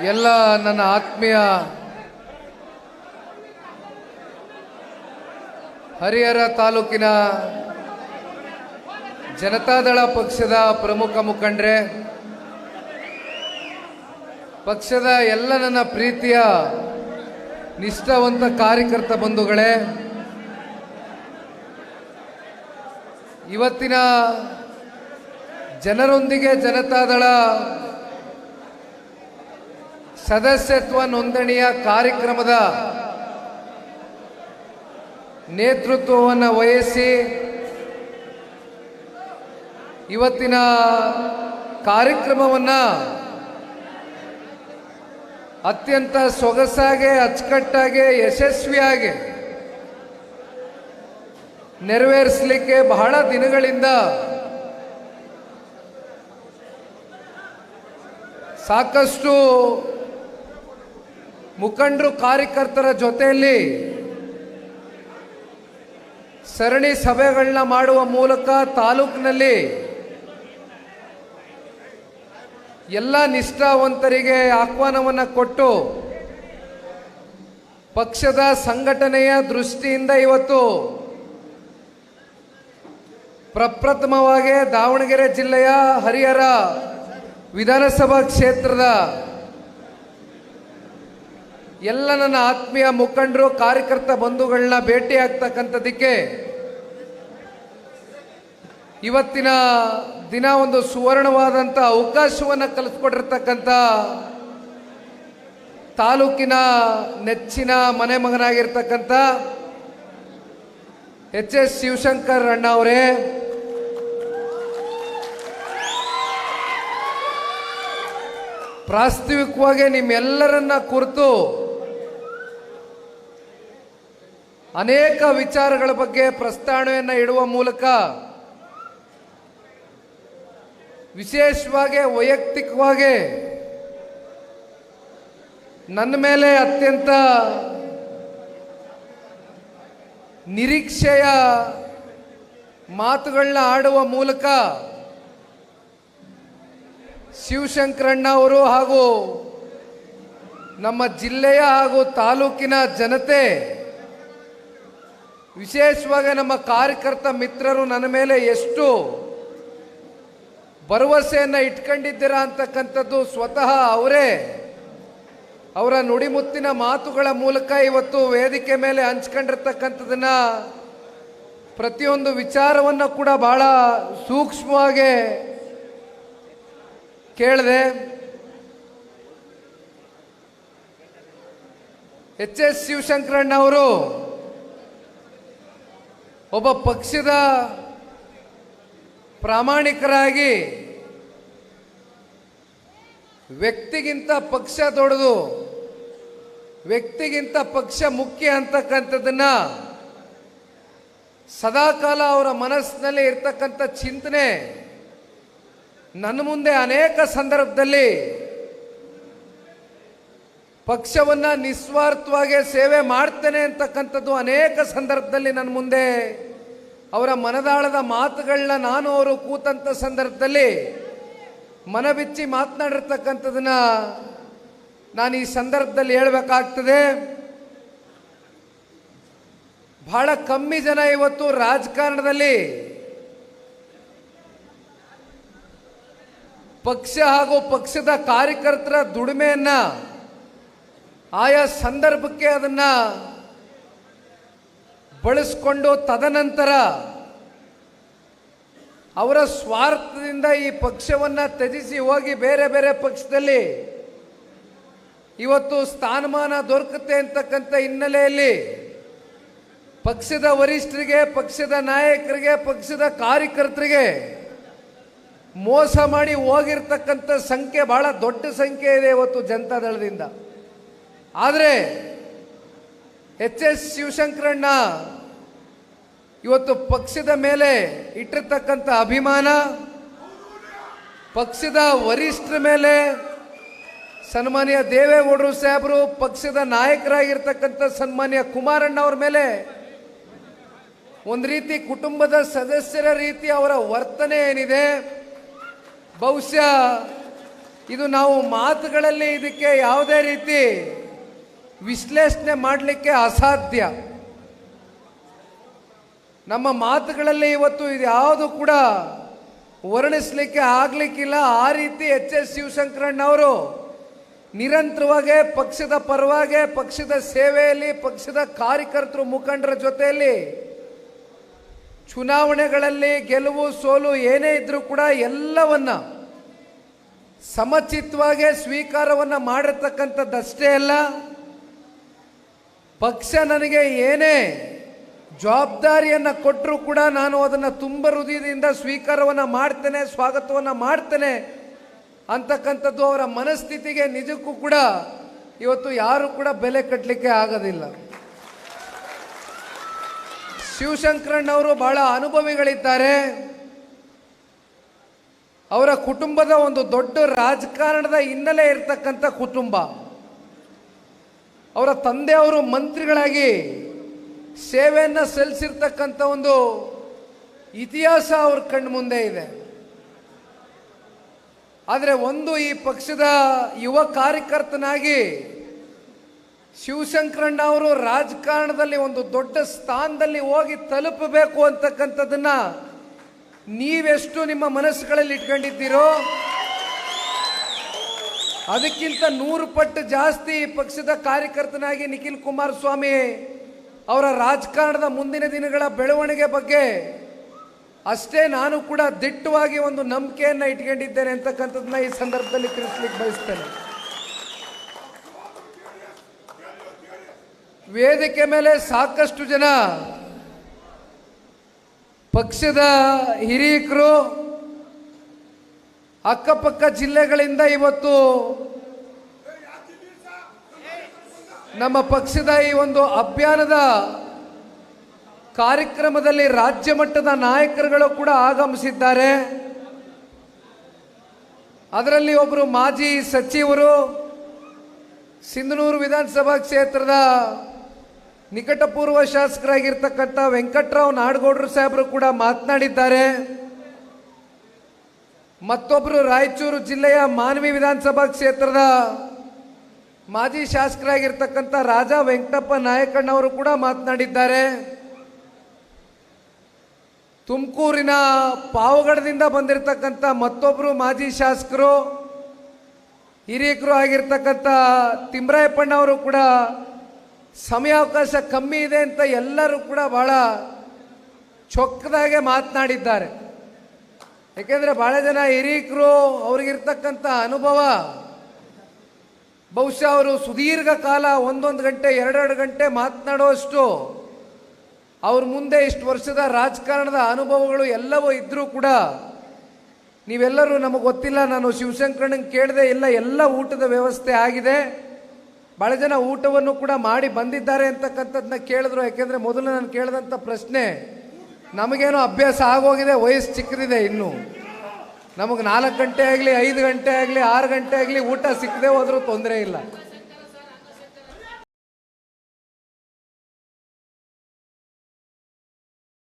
ಎಲ್ಲ ನನ್ನ ಆತ್ಮೀಯ ಹರಿಹರ ತಾಲೂಕಿನ ಜನತಾದಳ ಪಕ್ಷದ ಪ್ರಮುಖ ಮುಖಂಡ್ರೆ, ಪಕ್ಷದ ಎಲ್ಲ ನನ್ನ ಪ್ರೀತಿಯ ನಿಷ್ಠಾವಂತ ಕಾರ್ಯಕರ್ತ ಬಂಧುಗಳೇ, ಇವತ್ತಿನ ಜನರೊಂದಿಗೆ ಜನತಾದಳ ಸದಸ್ಯತ್ವ ನೋಂದಣಿಯ ಕಾರ್ಯಕ್ರಮದ ನೇತೃತ್ವವನ್ನು ವಹಿಸಿ ಇವತ್ತಿನ ಕಾರ್ಯಕ್ರಮವನ್ನು ಅತ್ಯಂತ ಸೊಗಸಾಗಿ, ಅಚ್ಚುಕಟ್ಟಾಗಿ, ಯಶಸ್ವಿಯಾಗಿ ನೆರವೇರಿಸಲಿಕ್ಕೆ ಬಹಳ ದಿನಗಳಿಂದ ಸಾಕಷ್ಟು ಮುಖಂಡರು ಕಾರ್ಯಕರ್ತರ ಜೊತೆಯಲ್ಲಿ ಸರಣಿ ಸಭೆಗಳನ್ನ ಮಾಡುವ ಮೂಲಕ ತಾಲೂಕಿನಲ್ಲಿ ಎಲ್ಲ ನಿಷ್ಠಾವಂತರಿಗೆ ಆಹ್ವಾನವನ್ನು ಕೊಟ್ಟು ಪಕ್ಷದ ಸಂಘಟನೆಯ ದೃಷ್ಟಿಯಿಂದ ಇವತ್ತು ಪ್ರಪ್ರಥಮವಾಗಿ ದಾವಣಗೆರೆ ಜಿಲ್ಲೆಯ ಹರಿಹರ ವಿಧಾನಸಭಾ ಕ್ಷೇತ್ರದ ಎಲ್ಲ ನನ್ನ ಆತ್ಮೀಯ ಮುಖಂಡರು, ಕಾರ್ಯಕರ್ತ ಬಂಧುಗಳನ್ನ ಭೇಟಿ ಆಗ್ತಕ್ಕಂಥದ್ದಕ್ಕೆ ಇವತ್ತಿನ ದಿನ ಒಂದು ಸುವರ್ಣವಾದಂಥ ಅವಕಾಶವನ್ನು ಕಲಿಸ್ಕೊಟ್ಟಿರ್ತಕ್ಕಂಥ ತಾಲೂಕಿನ ನೆಚ್ಚಿನ ಮನೆ ಮಗನಾಗಿರ್ತಕ್ಕಂಥ ಎಚ್ ಎಸ್ ಶಿವಶಂಕರ್ ಅಣ್ಣ ಅವರೇ. ಪ್ರಾಸ್ತಾವಿಕವಾಗಿ ನಿಮ್ಮೆಲ್ಲರನ್ನ ಕುರಿತು ಅನೇಕ ವಿಚಾರಗಳ ಬಗ್ಗೆ ಪ್ರಸ್ತಾವನೆಯನ್ನು ಇಡುವ ಮೂಲಕ ವಿಶೇಷವಾಗಿ ವೈಯಕ್ತಿಕವಾಗಿ ನನ್ನ ಮೇಲೆ ಅತ್ಯಂತ ನಿರೀಕ್ಷೆಯ ಮಾತುಗಳನ್ನ ಆಡುವ ಮೂಲಕ ಶಿವಶಂಕರಣ್ಣ ಅವರು ಹಾಗೂ ನಮ್ಮ ಜಿಲ್ಲೆಯ ಹಾಗೂ ತಾಲೂಕಿನ ಜನತೆ ವಿಶೇಷವಾಗಿ ನಮ್ಮ ಕಾರ್ಯಕರ್ತ ಮಿತ್ರರು ನನ್ನ ಮೇಲೆ ಎಷ್ಟು ಭರವಸೆಯನ್ನು ಇಟ್ಕೊಂಡಿದ್ದೀರಾ ಅಂತಕ್ಕಂಥದ್ದು ಸ್ವತಃ ಅವರೇ. ಅವರ ನುಡಿಮುತ್ತಿನ ಮಾತುಗಳ ಮೂಲಕ ಇವತ್ತು ವೇದಿಕೆ ಮೇಲೆ ಹಂಚ್ಕೊಂಡಿರ್ತಕ್ಕಂಥದನ್ನ ಪ್ರತಿಯೊಂದು ವಿಚಾರವನ್ನು ಕೂಡ ಬಹಳ ಸೂಕ್ಷ್ಮವಾಗಿ ಕೇಳಿದೆ. ಎಚ್ ಎಸ್ ಶಿವಶಂಕರಣ್ಣ ಅವರು ಒಬ್ಬ ಪಕ್ಷದ ಪ್ರಾಮಾಣಿಕರಾಗಿ ವ್ಯಕ್ತಿಗಿಂತ ಪಕ್ಷ ದೊಡ್ಡದು, ವ್ಯಕ್ತಿಗಿಂತ ಪಕ್ಷ ಮುಖ್ಯ ಅಂತಕ್ಕಂಥದ್ದನ್ನು ಸದಾಕಾಲ ಅವರ ಮನಸ್ಸಿನಲ್ಲಿ ಇರ್ತಕ್ಕಂಥ ಚಿಂತನೆ ನನ್ನ ಮುಂದೆ ಅನೇಕ ಸಂದರ್ಭದಲ್ಲಿ ಪಕ್ಷವನ್ನ ನಿಸ್ವಾರ್ಥವಾಗಿ ಸೇವೆ ಮಾಡ್ತೇನೆ ಅಂತಕ್ಕಂಥದ್ದು ಅನೇಕ ಸಂದರ್ಭದಲ್ಲಿ ನನ್ನ ಮುಂದೆ. ಅವರ ಮನದಾಳದ ಮಾತುಗಳನ್ನ ನಾನು ಅವರು ಕೂತಂಥ ಸಂದರ್ಭದಲ್ಲಿ ಮನಬಿಚ್ಚಿ ಮಾತನಾಡಿರ್ತಕ್ಕಂಥದನ್ನ ನಾನು ಈ ಸಂದರ್ಭದಲ್ಲಿ ಹೇಳಬೇಕಾಗ್ತದೆ. ಬಹಳ ಕಮ್ಮಿ ಜನ ಇವತ್ತು ರಾಜಕಾರಣದಲ್ಲಿ ಪಕ್ಷ ಹಾಗೂ ಪಕ್ಷದ ಕಾರ್ಯಕರ್ತರ ದುಡಿಮೆಯನ್ನ ಆಯಾ ಸಂದರ್ಭಕ್ಕೆ ಅದನ್ನ ಬಳಸ್ಕೊಂಡು ತದನಂತರ ಅವರ ಸ್ವಾರ್ಥದಿಂದ ಈ ಪಕ್ಷವನ್ನ ತ್ಯಜಿಸಿ ಹೋಗಿ ಬೇರೆ ಬೇರೆ ಪಕ್ಷದಲ್ಲಿ ಇವತ್ತು ಸ್ಥಾನಮಾನ ದೊರಕುತ್ತೆ ಅಂತಕ್ಕಂಥ ಹಿನ್ನೆಲೆಯಲ್ಲಿ ಪಕ್ಷದ ವರಿಷ್ಠರಿಗೆ, ಪಕ್ಷದ ನಾಯಕರಿಗೆ, ಪಕ್ಷದ ಕಾರ್ಯಕರ್ತರಿಗೆ ಮೋಸ ಮಾಡಿ ಹೋಗಿರ್ತಕ್ಕಂಥ ಸಂಖ್ಯೆ ಬಹಳ ದೊಡ್ಡ ಸಂಖ್ಯೆ ಇದೆ ಇವತ್ತು ಜನತಾದಳದಿಂದ. ಆದರೆ ಎಚ್ ಎಸ್ ಶಿವಶಂಕರಣ್ಣ ಇವತ್ತು ಪಕ್ಷದ ಮೇಲೆ ಇಟ್ಟಿರ್ತಕ್ಕಂಥ ಅಭಿಮಾನ, ಪಕ್ಷದ ವರಿಷ್ಠರ ಮೇಲೆ ಸನ್ಮಾನ್ಯ ದೇವೇಗೌಡರು ಸಾಹೇಬರು, ಪಕ್ಷದ ನಾಯಕರಾಗಿರ್ತಕ್ಕಂಥ ಸನ್ಮಾನ್ಯ ಕುಮಾರಣ್ಣ ಅವ್ರ ಮೇಲೆ ಒಂದು ರೀತಿ ಕುಟುಂಬದ ಸದಸ್ಯರ ರೀತಿ ಅವರ ವರ್ತನೆ ಏನಿದೆ, ಬಹುಶಃ ಇದು ನಾವು ಮಾತುಗಳಲ್ಲಿ ಇದಕ್ಕೆ ಯಾವುದೇ ರೀತಿ ವಿಶ್ಲೇಷಣೆ ಮಾಡಲಿಕ್ಕೆ ಅಸಾಧ್ಯ. ನಮ್ಮ ಮಾತುಗಳಲ್ಲಿ ಇವತ್ತು ಇದು ಯಾವುದು ಕೂಡ ವರ್ಣಿಸ್ಲಿಕ್ಕೆ ಆಗ್ಲಿಕ್ಕಿಲ್ಲ. ಆ ರೀತಿ ಎಚ್ ಎಸ್ ಶಿವಶಂಕರಣ್ಣವರು ನಿರಂತರವಾಗಿ ಪಕ್ಷದ ಪರವಾಗಿ, ಪಕ್ಷದ ಸೇವೆಯಲ್ಲಿ, ಪಕ್ಷದ ಕಾರ್ಯಕರ್ತರು ಮುಖಂಡರ ಜೊತೆಯಲ್ಲಿ ಚುನಾವಣೆಗಳಲ್ಲಿ ಗೆಲುವು, ಸೋಲು ಏನೇ ಇದ್ರೂ ಕೂಡ ಎಲ್ಲವನ್ನ ಸಮಚಿತ್ತವಾಗಿ ಸ್ವೀಕಾರವನ್ನ ಮಾಡಿರ್ತಕ್ಕಂಥದ್ದಷ್ಟೇ ಅಲ್ಲ. ಪಕ್ಷ ನನಗೆ ಏನೇ ಜವಾಬ್ದಾರಿಯನ್ನು ಕೊಟ್ಟರೂ ಕೂಡ ನಾನು ಅದನ್ನು ತುಂಬ ಹೃದಯದಿಂದ ಸ್ವೀಕಾರವನ್ನು ಮಾಡ್ತೇನೆ, ಸ್ವಾಗತವನ್ನು ಮಾಡ್ತೇನೆ ಅಂತಕ್ಕಂಥದ್ದು ಅವರ ಮನಸ್ಥಿತಿಗೆ ನಿಜಕ್ಕೂ ಕೂಡ ಇವತ್ತು ಯಾರು ಕೂಡ ಬೆಲೆ ಕಟ್ಟಲಿಕ್ಕೆ ಆಗೋದಿಲ್ಲ. ಶಿವಶಂಕರಣ್ಣವರು ಬಹಳ ಅನುಭವಿಗಳಿದ್ದಾರೆ. ಅವರ ಕುಟುಂಬದ ಒಂದು ದೊಡ್ಡ ರಾಜಕಾರಣದ ಹಿನ್ನೆಲೆ ಇರತಕ್ಕಂಥ ಕುಟುಂಬ. ಅವರ ತಂದೆಯವರು ಮಂತ್ರಿಗಳಾಗಿ ಸೇವೆಯನ್ನು ಸಲ್ಲಿಸಿರ್ತಕ್ಕಂಥ ಒಂದು ಇತಿಹಾಸ ಅವ್ರ ಕಣ್ಣು ಮುಂದೆ ಇದೆ. ಆದರೆ ಒಂದು ಈ ಪಕ್ಷದ ಯುವ ಕಾರ್ಯಕರ್ತನಾಗಿ ಶಿವಶಂಕರಣ್ಣ ಅವರು ರಾಜಕಾರಣದಲ್ಲಿ ಒಂದು ದೊಡ್ಡ ಸ್ಥಾನದಲ್ಲಿ ಹೋಗಿ ತಲುಪಬೇಕು ಅಂತಕ್ಕಂಥದ್ದನ್ನ ನೀವೆಷ್ಟು ನಿಮ್ಮ ಮನಸ್ಸುಗಳಲ್ಲಿ ಇಟ್ಕೊಂಡಿದ್ದೀರೋ ಅದಕ್ಕಿಂತ ನೂರು ಪಟ್ಟು ಜಾಸ್ತಿ ಪಕ್ಷದ ಕಾರ್ಯಕರ್ತನಾಗಿ ನಿಖಿಲ್ ಕುಮಾರಸ್ವಾಮಿ ಅವರ ರಾಜಕಾರಣದ ಮುಂದಿನ ದಿನಗಳ ಬೆಳವಣಿಗೆ ಬಗ್ಗೆ ಅಷ್ಟೇ ನಾನು ಕೂಡ ದಿಟ್ಟವಾಗಿ ಒಂದು ನಂಬಿಕೆಯನ್ನು ಇಟ್ಕೊಂಡಿದ್ದೇನೆ ಅಂತಕ್ಕಂಥದ್ದನ್ನ ಈ ಸಂದರ್ಭದಲ್ಲಿ ತಿಳಿಸ್ಲಿಕ್ಕೆ ಬಯಸ್ತೇನೆ. ವೇದಿಕೆ ಮೇಲೆ ಸಾಕಷ್ಟು ಜನ ಪಕ್ಷದ ಹಿರಿಯಕರು ಅಕ್ಕಪಕ್ಕ ಜಿಲ್ಲೆಗಳಿಂದ ಇವತ್ತು ನಮ್ಮ ಪಕ್ಷದ ಈ ಒಂದು ಅಭಿಯಾನದ ಕಾರ್ಯಕ್ರಮದಲ್ಲಿ ರಾಜ್ಯ ಮಟ್ಟದ ನಾಯಕರುಗಳು ಕೂಡ ಆಗಮಿಸಿದ್ದಾರೆ. ಅದರಲ್ಲಿ ಒಬ್ಬರು ಮಾಜಿ ಸಚಿವರು ಸಿಂಧನೂರು ವಿಧಾನಸಭಾ ಕ್ಷೇತ್ರದ ನಿಕಟಪೂರ್ವ ಶಾಸಕರಾಗಿರ್ತಕ್ಕಂಥ ವೆಂಕಟರಾವ್ ನಾಡಗೌಡರು ಸಾಹೇಬರು ಕೂಡ ಮಾತನಾಡಿದ್ದಾರೆ. ಮತ್ತೊಬ್ಬರು ರಾಯಚೂರು ಜಿಲ್ಲೆಯ ಮಾನವಿ ವಿಧಾನಸಭಾ ಕ್ಷೇತ್ರದ ಮಾಜಿ ಶಾಸಕರಾಗಿರ್ತಕ್ಕಂಥ ರಾಜಾ ವೆಂಕಟಪ್ಪ ನಾಯಕಣ್ಣವರು ಕೂಡ ಮಾತನಾಡಿದ್ದಾರೆ. ತುಮಕೂರಿನ ಪಾವಗಡದಿಂದ ಬಂದಿರತಕ್ಕಂಥ ಮತ್ತೊಬ್ಬರು ಮಾಜಿ ಶಾಸಕರು, ಹಿರಿಯಕರು ಆಗಿರ್ತಕ್ಕಂಥ ತಿಮ್ರಾಯಪ್ಪಣ್ಣವರು ಕೂಡ ಸಮಯಾವಕಾಶ ಕಮ್ಮಿ ಇದೆ ಅಂತ ಎಲ್ಲರೂ ಕೂಡ ಬಹಳ ಚೊಕ್ಕದಾಗೆ ಮಾತನಾಡಿದ್ದಾರೆ. ಯಾಕೆಂದ್ರೆ ಬಹಳ ಜನ ಹಿರಿಯಕರು ಅವ್ರಿಗಿರ್ತಕ್ಕಂಥ ಅನುಭವ. ಬಹುಶಃ ಅವರು ಸುದೀರ್ಘ ಕಾಲ ಒಂದೊಂದು ಗಂಟೆ, ಎರಡೆರಡು ಗಂಟೆ ಮಾತನಾಡುವಷ್ಟು ಅವ್ರ ಮುಂದೆ ಇಷ್ಟು ವರ್ಷದ ರಾಜಕಾರಣದ ಅನುಭವಗಳು ಎಲ್ಲವೂ ಇದ್ದರೂ ಕೂಡ ನೀವೆಲ್ಲರೂ ನಮಗೆ ಗೊತ್ತಿಲ್ಲ, ನಾನು ಶಿವಶಂಕರನಿಗೆ ಕೇಳದೆ ಇಲ್ಲ, ಎಲ್ಲ ಊಟದ ವ್ಯವಸ್ಥೆ ಆಗಿದೆ. ಬಹಳ ಜನ ಊಟವನ್ನು ಕೂಡ ಮಾಡಿ ಬಂದಿದ್ದಾರೆ ಅಂತಕ್ಕಂಥದ್ದನ್ನ ಕೇಳಿದ್ರು. ಯಾಕೆಂದ್ರೆ ಮೊದಲು ನಾನು ಕೇಳಿದಂಥ ಪ್ರಶ್ನೆ ನಮಗೇನೋ ಅಭ್ಯಾಸ ಆಗೋಗಿದೆ, ವಯಸ್ಸು ಚಿಕ್ಕದಿದೆ ಇನ್ನು. ನಮಗೆ ನಾಲ್ಕು ಗಂಟೆ ಆಗಲಿ, ಐದು ಗಂಟೆ ಆಗಲಿ, ಆರು ಗಂಟೆ ಆಗಲಿ ಊಟ ಸಿಕ್ಕದೆ ಹೋದರೂ ತೊಂದರೆ ಇಲ್ಲ.